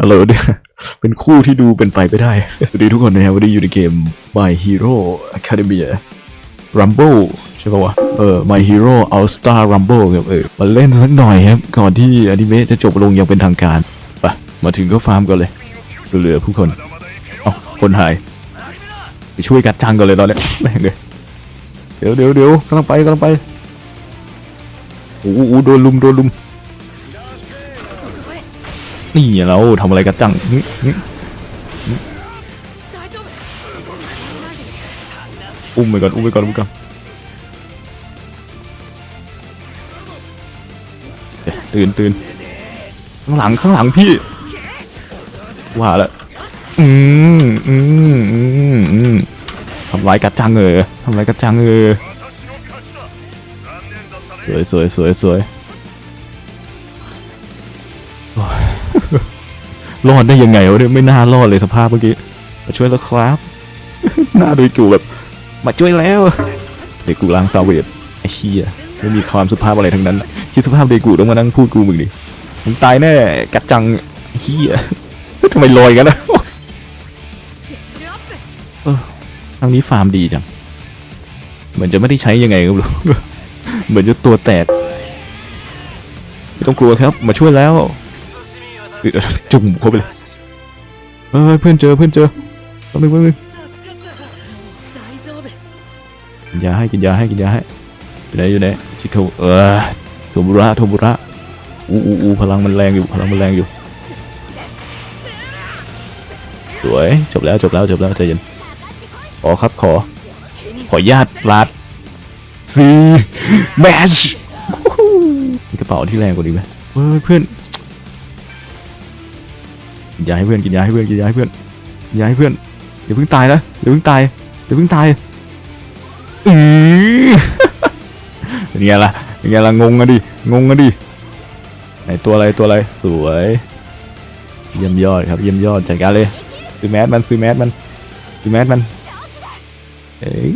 ฮัลโหลเนี่ยเป็นคู่ที่ดูเป็นไปไม่ได้ สวัสดีทุกคนนะครับวันนี้อยู่ในเกม My Hero Academia Rumble ใช่ป่าวะ เออ My Hero All Star Rumble ครับเออมาเล่นสักหน่อยครับ ก่อนที่อนิเมะจะจบลงอย่างเป็นทางการไปมาถึงก็ฟาร์มก่อนเลยเหลือผู้คนเอ้าคนหาย ไปช่วยกัดจังก่อนเลยตอนนี้แม่งเลยเดี๋ยวเดี๋ยวเดี๋ยวกำลังไปกำลังไปโอ้โหโดนลุมโดนลุม นี่เราทำอะไรกันจังอุ้มไปก่อนอุ้มไปก่อนอุ้มก่อนเตื่นตื่นข้างหลังข้างหลังพี่ว่าล้วอืมอืมอืมอืมทำร้ายกัดจังเออทำร้ายกัดจังเออสวยสวยสวยสวย รอดได้ยังไงวะเนี่ยไม่น่ารอดเลยสภาพเมื่อกี้มาช่วยแล้วครับ หน้าโดยกูแบบ มาช่วยแล้ว เด็กกูล้างซาเวดไอ้เหี้ยไม่มีความสุภาพอะไรทั้งนั้นคิดสภาพเด็กกูต้องมานั่งพูดกูมึงดิมึงตายแน่กัดจังไอ้เหี้ยทำไมลอยกันล่ะเออทางนี้ฟาร์มดีจัง เหมือนจะไม่ได้ใช้ยังไงก็ไม่รู้เหมือนจะตัวแตกไม่ต้องกลัวครับ มาช่วยแล้วือจุ่มเข้าไปเลยเพื่อนเจอเพื่อนเจอแป๊บนึงแป๊บนึงกินยาให้กินยาให้กินยาให้อยู่ไหนอยู่ไหนชิคเอาเออโทบุระโทบุระอู้อู้อูพลังมันแรงอยู่พลังมันแรงอยู่สวยจบแล้วจบแล้วจบแล้วใจเย็นขอครับขอ ขอญาติรัดซีแมชมีกระเป๋าที่แรงกว่านี้ไหมเพื่อน กินยาให้เพื่อนกินยาให้เพื่อนกินยาให้เพื่อนยาให้เพื่อนอย่าเพิ่งตายนะอย่าเพิ่งตายอย่าเพิ่งตายอือเป็นไงล่ะเป็นไงล่ะงงอะดิงงอะดิไหนตัวอะไรตัวอะไรสวยเยี่ยมยอดครับเยี่ยมยอดจัดการเลยซื้อแมสมันซื้อแมสมันซื้อแมสมันเอ้ย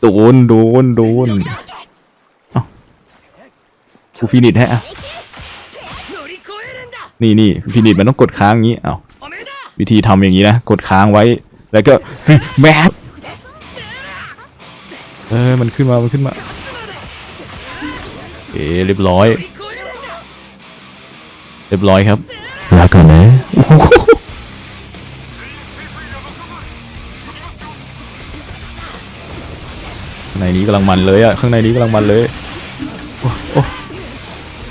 โดนโดนโดนอ้ากูฟินิชแฮะ นี่นี่ฟินิชมันต้องกดค้างอย่างนี้เอาวิธีทำอย่างนี้นะกดค้างไว้ แล้วก็ซิแมทเออมันขึ้นมามันขึ้นมาเอ๋เรียบร้อย เรียบร้อยครับลาก่อนนะข้างในนี้กำลังมันเลยอะข้างในนี้กำลังมันเลยโอ้โอ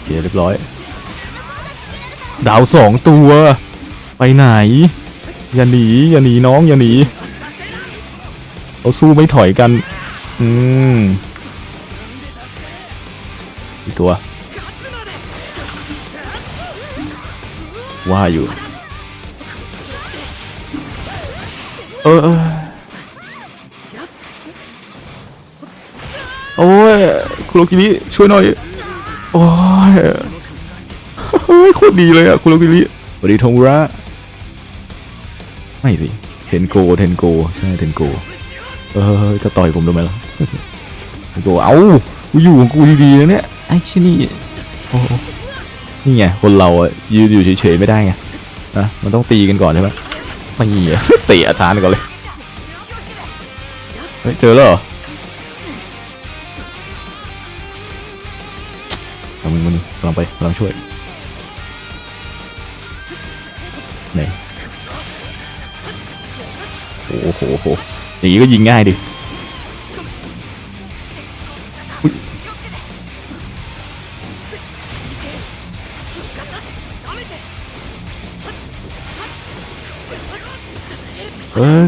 เคเรียบร้อย ดาวสองตัว ไปไหน อย่าหนี อย่าหนีน้อง อย่าหนีเราสู้ไม่ถอยกัน อืมอีกตัว ว่าอยู่ เออโอ้ย คุโรกิริช่วยหน่อย โอ้ย เฮ้ยโคตรดีเลยอะคุโรกิริสวัสดีทงระไม่สิเทนโกเทนโกใช่เทนโกเออจะต่อยผมทำไมล่ะเทนโกเอ้ากูอยู่ของกูดีๆนะเนี่ยไอ้ชินี่โอ้นี่ไงคนเราอะยืนอยู่เฉยๆไม่ได้ไงนะมันต้องตีกันก่อนใช่ไหมไม่เหี้ยเตะอาจารย์ก่อนเลยเฮ้ยเจอแล้วเหรอเอามึงมันกำลังไปกำลังช่วย หนโอ้โหโหอย่างนี้ก็ยิงง่ายดิเออ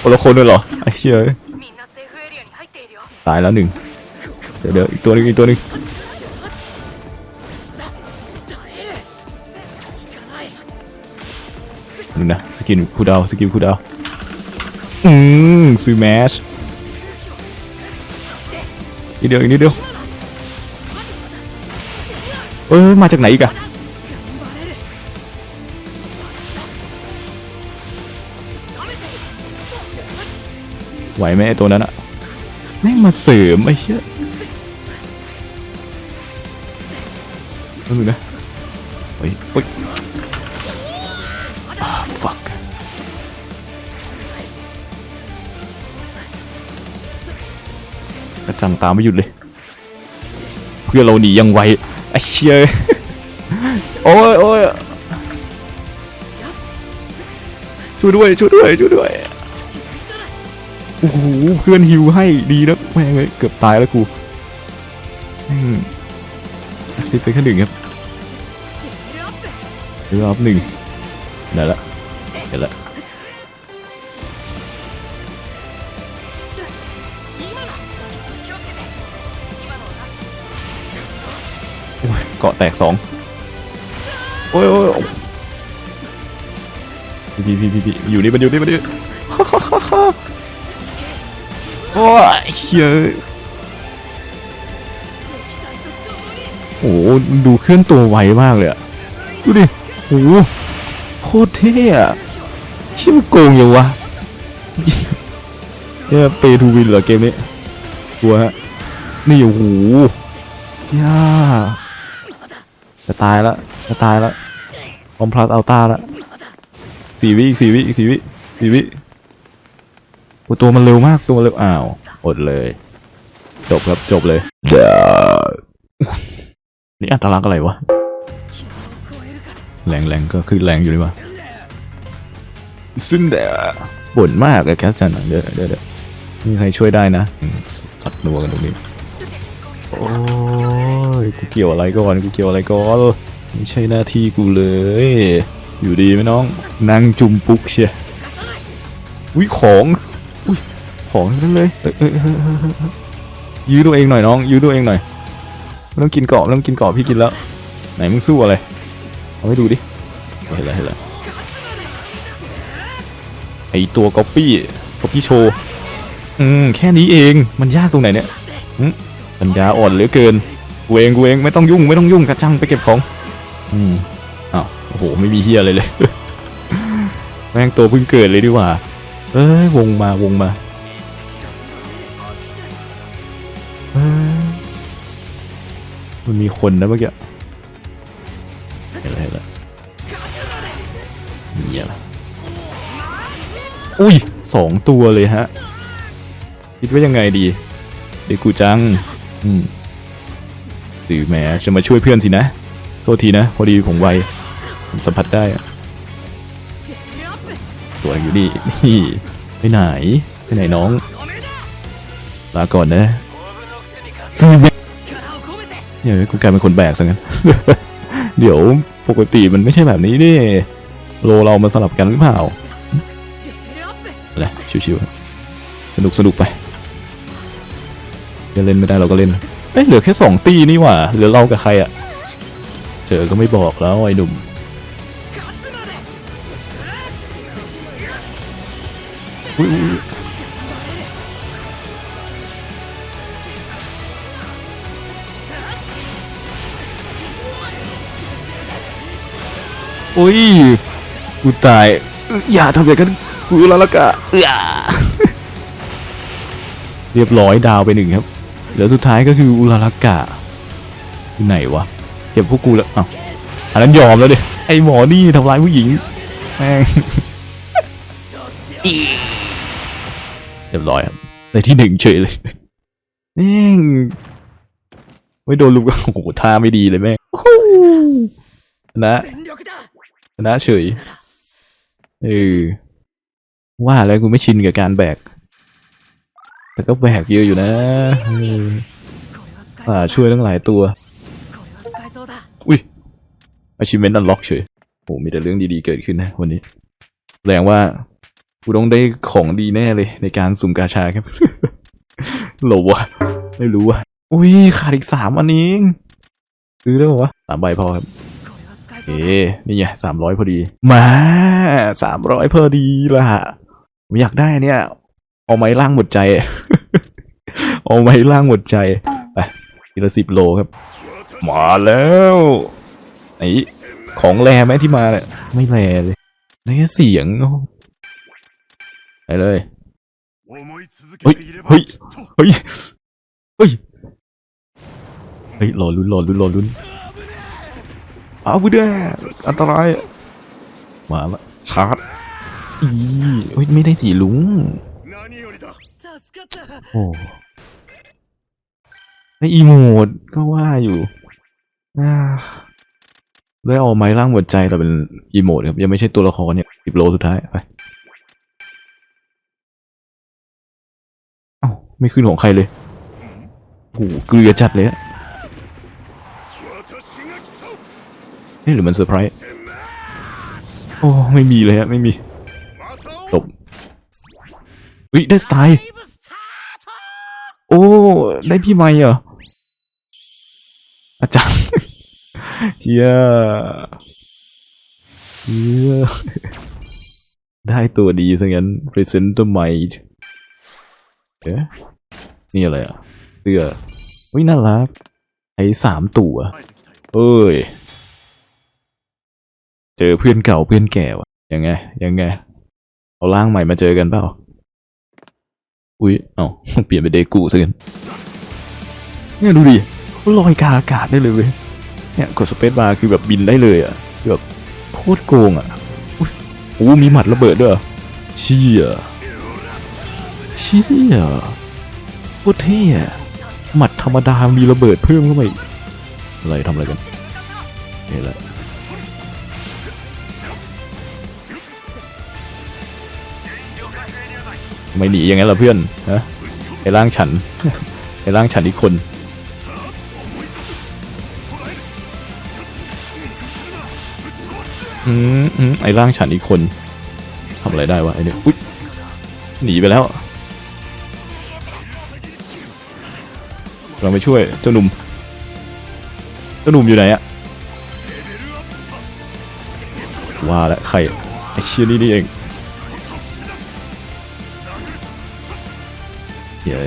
โอละคนด้วยเหรอไอ้เชี่ยตายแล้วหนึ่งเดี๋ยวเดี๋ยวอีกตัวนึงอีกตัวนึง ดูนะสกินคูดาวสกินคูดาวอืมซื้อแมชอีเดียวอีกนิดเดียวเออมาจากไหนอีกอะไหวไหมไอตัวนั้นอะแม่งมาเสริมไอ้เชี่ยนั่นนะเฮ้ยเฮ้ย จังตามไม่หยุดเลย เพื่อเราหนียังไวไอ้เชี่ยโอ้ยโอ้ยช่วยด้วยช่วยด้วยช่วยด้วยโอ้โหเพื่อนฮิวให้ดีนะแม่งเลยเกือบตายแล้วกูซิปไปแค่หนึ่งครับเรืออัหนึ่งได้ละได้ละาะแตกสองโอ้ยโอ้ยพี่พี่พี่พี่อยู่นี่มันอยู่นี่มันอยู่โอ้ยเฮียโอ้ดูเคลื่อนตัวไวมากเลยอะดูดิโอ้โคตรเท่อะชิมโกงอยู่วะเนี่ยเปทูวินเหรอเกมนี้กลัวฮะนี่โอ้โหย่า จะตายแล้วจะตายแล้วอมพลัสเอาตาแล้วสี่วิอีกสี่วิอีกสี่วิสี่วิโอ้ตัวมันเร็วมากตัวมันเร็วอ้าวอดเลย จบครับจบเลยเด้อนี่อัตลักษณ์อะไรวะแรงแรงก็คือแรงอยู่ดีวะซึ่งแต่บ่นมากเลยแคสจันเดี๋ยวเดี๋ยวมีใครช่วยได้นะสัตว์นัวกันตรงนี้ โอ้ยกูเกี่ยวอะไรก่อนกูเกี่ยวอะไรก่อนไม่ใช่หน้าที่กูเลย อยู่ดีไหมน้องนั่งจุ่มปุ๊กเชียอุ้ยของอุ้ยของนั้นเลยเอ้ยเอ้ยเอ้ยเอ้ยเอ้ยเอ้ยยื้อตัวเองหน่อยน้องยื้อตัวเองหน่อยไม่ต้องกินเกาะไม่ต้องกินเกาะพี่กินแล้ว ไหนมึงสู้อะไรเอาให้ดูดิเห็นแล้วเห็นแล้วไอตัวก๊อปปี้ก๊อปปี้โชว์อืมแค่นี้เองมันยากตรงไหนเนี่ยหึ ปัญญาอ่อนเหลือเกินเองเองไม่ต้องยุ่งไม่ต้องยุ่งกระจังไปเก็บของอืมอ้าวโอ้โหไม่มีเฮียอะไรเลย แม่งตัวเพิ่งเกิดเลยดีกว่า เอ้ยวงมาวงมาเอมันมีคนนะเมื่อกี้เห็นแล้วเห็นแล้วเหี้ยละอุ้ยสองตัวเลยฮะ คิดว่ายังไงดีเด็กกูจัง อืมตือแหมจะมาช่วยเพื่อนสินะ โทษทีนะ พอดีผมไว ผมสัมผัสได้ตัวอยู่นี่นี่ไปไหน ไปไหนน้อง ลาก่อนนะซีเวเนี่ยกูกลายเป็นคนแบกซะงั้น เดี๋ยวปกติมันไม่ใช่แบบนี้ดิโลเรามาสลับกันหรือเปล่านะชิวๆสนุกสนุกไป จะเล่นไม่ได้เราก็เล่นเอ้ยเหลือแค่สองตีนี่หว่าเหลือเรากับใครอะเจอก็ไม่บอกแล้วไอ้หนุ่มโอ้ยกูตายอย่าทำอย่างนั้นกูแล้วละกะเรียบร้อยดาวไปหนึ่งครับ แล้วสุดท้ายก็คืออุลาลากะอไหนวะเก็บพวกกูแล้วอ้าวอันนั้นยอมแล้วดิไอหมอนี่ทำร้ายผู้หญิงแม่งเรียบร้อยครับในที่หนึ่งเฉยเลยนี่งไม่โดนลุกโอ้โหท่าไม่ดีเลยแม่งนะนะเฉยเออว่าแล้วกูไม่ชินกับการแบก แต่ก็แหวกเยอะอยู่นะอ่าช่วยทั้งหลายตัว อุ้ยอาชีพเมนต์อันล็อกเฉยโอ้มีแต่เรื่องดีๆเกิดขึ้นนะวันนี้แสดงว่ากูต้องได้ของดีแน่เลยในการสุ่มกาชาครับหลบวะไม่รู้วะอุ้ยขาดอีกสามอันนี้ซื้อได้ปะวะสามใบพอครับเอ๊นี่ไงสามร้อยพอดี มาสามร้อยพอดีละผมอยากได้เนี่ย เอาไม้ล่างหมดใจ เอาไม้ล่างหมดใจ ไปทีละสิบโลครับ มาแล้วไอ้ของแรไหมที่มาเนี่ยไม่แรเลยในแค่เสียงไปเลยเฮ้ยเฮ้ยเฮ้ยเฮ้ยเฮ้รอลุ้นรอลุ้นรอลุ้นอาวุธแดอันตรายมาละชาร์จอีเฮ้ยไม่ได้สีลุง โอ้ไม่อีโมดก็ว่าอยู่ได้เอาไม้ล่างหัวใจแต่เป็นอีโมดครับ ยังไม่ใช่ตัวละครเนี่ยสิบโลสุดท้าย ไป เอ้า ไม่ขึ้นของใครเลยโหเกลือจัดเลยอะนี่หรือมันเซอร์ไพรส์โอ้ ไม่มีเลยฮะ ไม่มีจบวิ้ได้สไตล์ โอ้ ได้พี่ไม่เหรอ อาจารย์เฮียเฮียได้ตัวดีซะงั้น present ตัวใหม่เอ๊ะนี่อะไรอะ เสื้อวิน่ารักไอ้สามตัวเอ้ย เจอเพื่อนเก่าเพื่อนแก่วะยังไง ยังไง เอาล่างใหม่มาเจอกันเปล่า อุ้ยเอ้าเปลี่ยนเป็นเดกูซะกันเนี่ยดูดิลอยกาอากาศได้เลยเว้ยเนี่ยกดสเปซบาร์คือแบบบินได้เลยอะคือแบบโคตรโกงอะอุ๊ยโอ้มีหมัดระเบิดด้วยเหรอเชี่ยเชี่ยโคตรเท่หมัดธรรมดามีระเบิดเพิ่มเข้าไปอีกอะไรทำอะไรกันนี่แหละ ไม่หนีอย่างนั้นเหรอเพื่อนฮะไอ้ร่างฉันไอ้ร่างฉันอีกคนอืมอืมไอ้ร่างฉันอีกคนทำอะไรได้วะไอ้เนี่ยอุ๊ยหนีไปแล้วเราไปช่วยเจ้าหนุ่มเจ้าหนุ่มอยู่ไหนอะว่าแล้วใครไอ้เชี่ยนี่นี่เอง เย้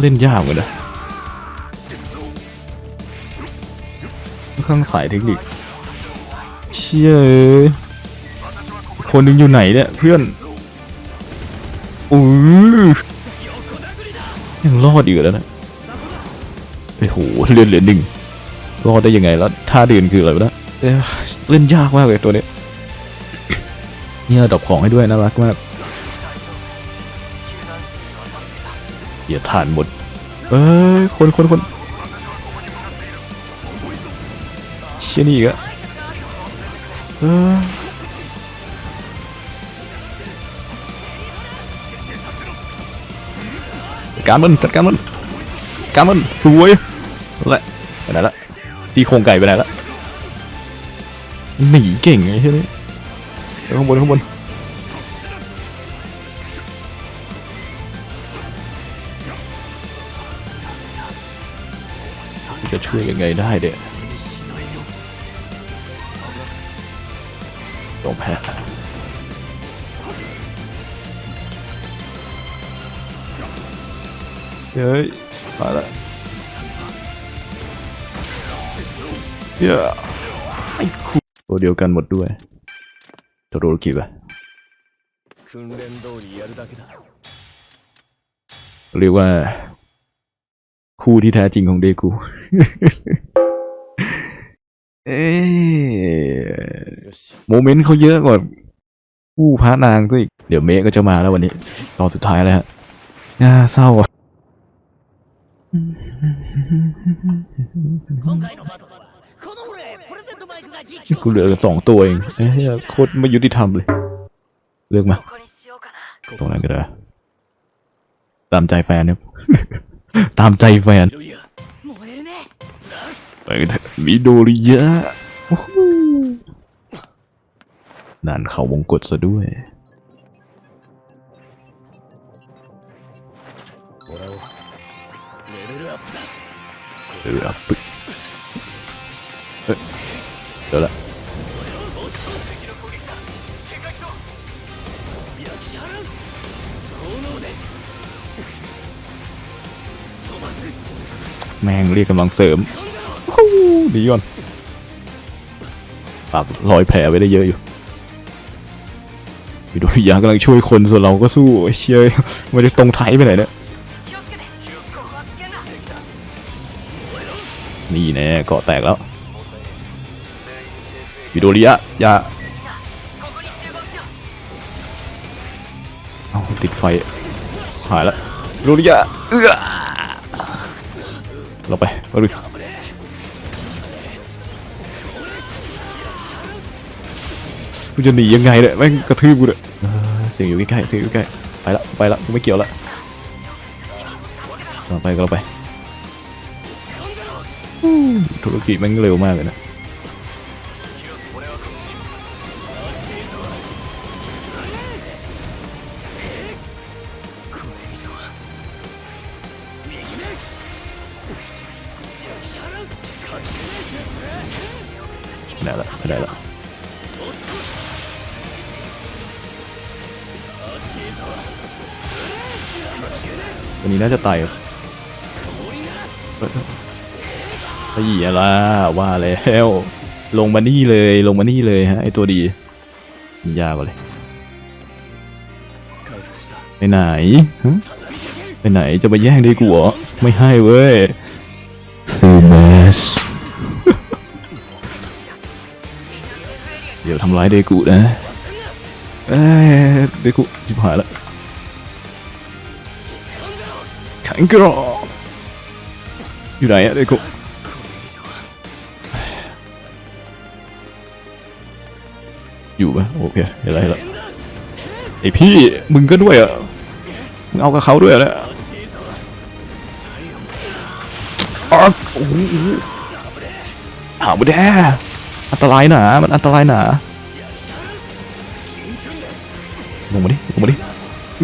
เล่นยากเหมือนะค่อนข้างสายเทคนิค เชี่ยเอ้ยคนนึงอยู่ไหนเนี่ยเพื่อนอือยังรอดอยู่แล้วนะโอ้โหเลือนเหลือหนึ่ง รอดได้ยังไงแล้วท่าเดินคืออะไรวะเล่นยากมากเลยตัวนี้เนี่ยดอกของให้ด้วยน่ารักมากเหี้ยฐานหมดเอ้ยคนคนคนเชี่ยนี่อีกอะเออการมันจัดการมันการมันสวยและไปไหนละ ซีโครงไก่ไปไหนละหนีเก่งไอ้เช่ยนี่เดี๋ยวข้างบนข้างบนจะช่วยยังไงได้เด็ต้องแพ้เฮ้ยมาละ เยอะไอเดียวกันหมดด้วยโทโรกิบะเรียกว่า คู่ที่แท้จริงของเดกูเอโมเมนต์เขาเยอะกว่าคู่พระนางซะอีก เดี๋ยวเมก็จะมาแล้ววันนี้ ตอนสุดท้ายแล้วฮะน่าเศร้าอะ กูเหลือสองตัวเองเฮ้ยโคตรไม่ยุติธรรมเลย เลือกมา ตรงไหนก็ได้ ตามใจแฟนเนี่ยตามใจแฟนไปมีโดริยะนั่นเขาวงกฏซะด้วยเออปึ๊บ เแม่งเรียกกำลังเสริมดีก่อนปรับรอยแผลไว้ได้เยอะอยู่วิโดริยะกำลังช่วยคนส่วนเราก็สู้เชียไม่ได้ตรงไทยไปไหนเนี่ยนี่แน่เกาะแตกแล้ว วิโดริยะยาเอาติดไฟ หายละวิโดริยะเอื้อเราไปมาดูกูจะหนียังไงเนี่ยแม่งกระทืบกูเลยเสียงอยู่ใกล้ๆเสีอยู่ใกล้ไปละไปละกูไม่เกี่ยวละกำลัไปก็ลังไปธุรกิจแม่งเร็วมากเลยนะ ไม่ได้ละไม่ได้ละวันนี้น่าจะตายขยี้ละว่าแล้วลงมานี่เลยลงมานี่เลยฮะไอตัวดียาวเลยไปไหนไปไหนจะไปแย่งดีกูเหรอไม่ให้เว้ย ทำร้ายเดกุนะเอ้เดกุจิบหายละแข็งกรออยู่ไหนอะเดกุอยู่ปะโอเคเห็นไรล้วไอพี่มึงก็ด้วยอะมึงเอากับเขาด้วยเหรอเนี่ยอ๊อกโอ้โหหาบุแดอันตรายหนามันอันตรายหนา ลงมาดิลงมาดิ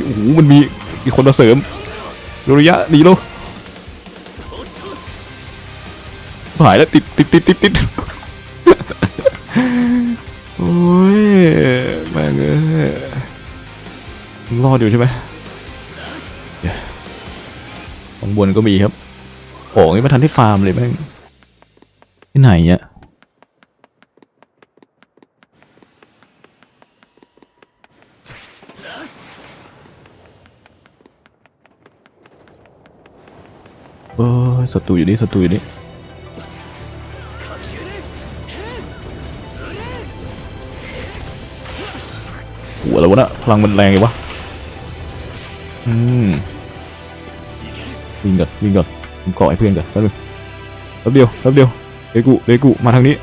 โอ้โหมันมีมีคนมาเสริมระยะดีลวหายแล้วติดติดติดติดติดโอ้ยแม่งเอ้ยมึงรอดอยู่ใช่ไหมข้างบนก็มีครับ ของนี่ไม่ทันได้ฟาร์มเลยแม่งที่ไหนอะเออ ศัตรูอยู่นี่ศัตรูอยู่นี่หัวแล้ววะนะพลังมันแรงไงวะอืมวิ่งก่อนวิ่งก่อนผมเกาะให้เพื่อนก่อนแป๊บนึงแป๊บเดียวแป๊บเดียวเดกุเดกุมาทางนี้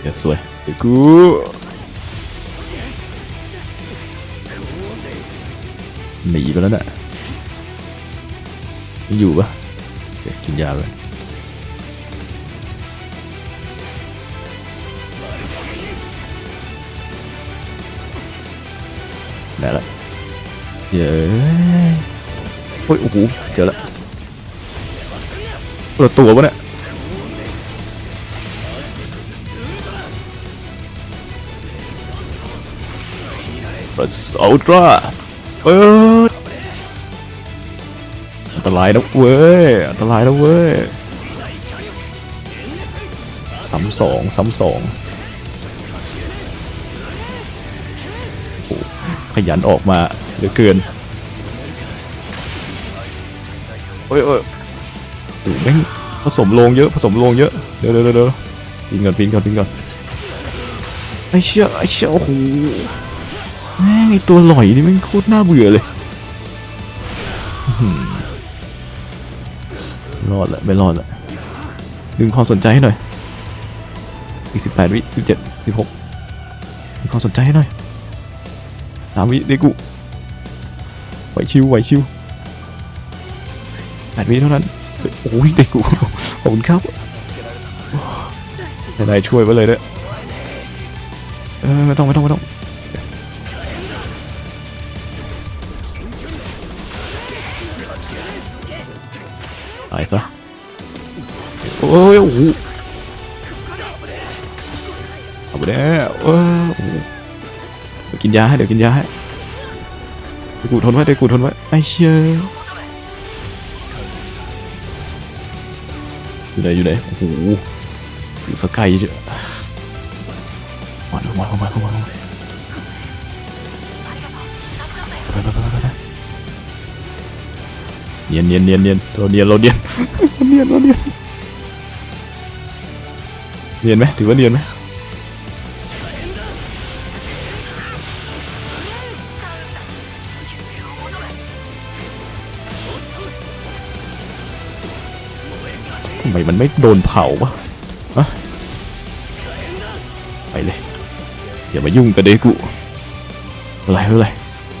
เดี๋ยวสวยเดกุหนีไปแล้วน่ะยังอยู่ปะ เดี๋ยวกินยาเลยได้ละเย้โอ้ยโอ้โหเจอละตัวตัวปะเนี่ยบัสอัลตร้าเปิดอันตรายนะเว้ย อันตรายนะเว้ยซ้ำสองซ้ำสองโอ้หขยันออกมาเหลือเกิน โอ้ยโอ้ยโอ้โหแม่งผสมโลงเยอะผสมโลงเยอะเดี๋ยวเดี๋ยวเดี๋ยวเดี๋ยวปีนก่อนปีนก่อนปีนก่อนไอ้เชี่ยไอ้เชี่ยโอ้โหแม่งไอตัวหลอยนี่แม่งโคตรน่าเบื่อเลย รอดละไม่รอดละดึงความสนใจให้หน่อย อีกสิบแปดวิสิบเจ็ดสิบหกดึงความสนใจให้หน่อยสามวิเดกุไหวชิวไหวชิวแปดวิเท่านั้นโอ้ยเดกุขอบคุณครับนายช่วยไว้เลยเด้อเออไม่ต้องไม่ต้องไม่ต้องายซะโอ้ยโอ้โหเอาไปแล้วเออโอ้โหเดี๋ยวกินยาให้เดี๋ยวกินยาให้เดี๋ยวกูทนไว้เดี๋ยวกูทนไว้ไอ้เชี่ยอยู่ไหนอยู่ไหนโอ้โหอยู่สกายเยอะมาเข้ามาเข้ามาเข้ามาเข้ามาไปไปไปไปไป เนียนเนียนเนียนเนียนเราเนียนเราเนียนเราเนียนเราเนียนเนียนไหมถือว่าเนียนไหมทำไมมันไม่โดนเผาวะอะไปเลย อย่ามายุ่งกับเดกุอะไรไม่เป็นไร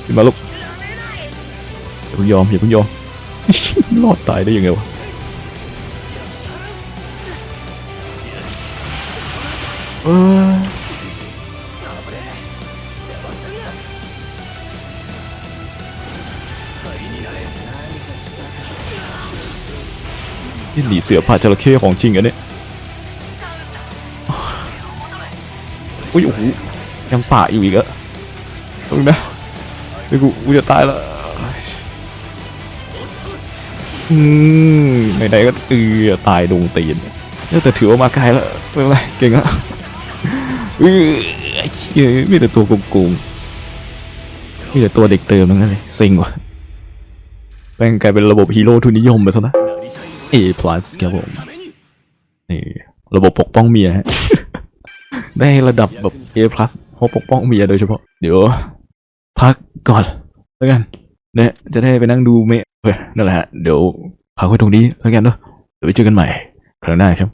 ขึ้นมาลูกอย่าเพิ่งยอมอย่าเพิ่งยอม รอดตายได้ยังไงวะเออนี่หนีเสือผ่าจระเข้ของจริงอันเนี่ยอุ้ยโอ้โหยังป่าอยู่อีกอะตรงนะไอ้กูกูจะตายแล้ว อืมไหนๆก็เออตายดงตีนแต่ถือว่ามาไกลแล้วไม่เป็นไรเก่งแล้วเออไอ้เหี้ยมีแต่ตัวโกงๆมีแต่ตัวเด็กเติมทั้งนั้นเลยเซ็งว่ะแม่งกลายเป็นระบบฮีโร่ทุนนิยมไปซะนะ A plus ครับผมนี่ระบบปกป้องเมียฮะ ได้ระดับแบบ A plus เพราะปกป้องเมียโดยเฉพาะ เดี๋ยว พักก่อนแล้วกันเนี่ยจะได้ไปนั่งดูเมะ นั่นแหละฮะเดี๋ยวพักไว้ตรงนี้แล้วกันเนาะเดี๋ยวไปเจอกันใหม่ครั้งหน้าครับ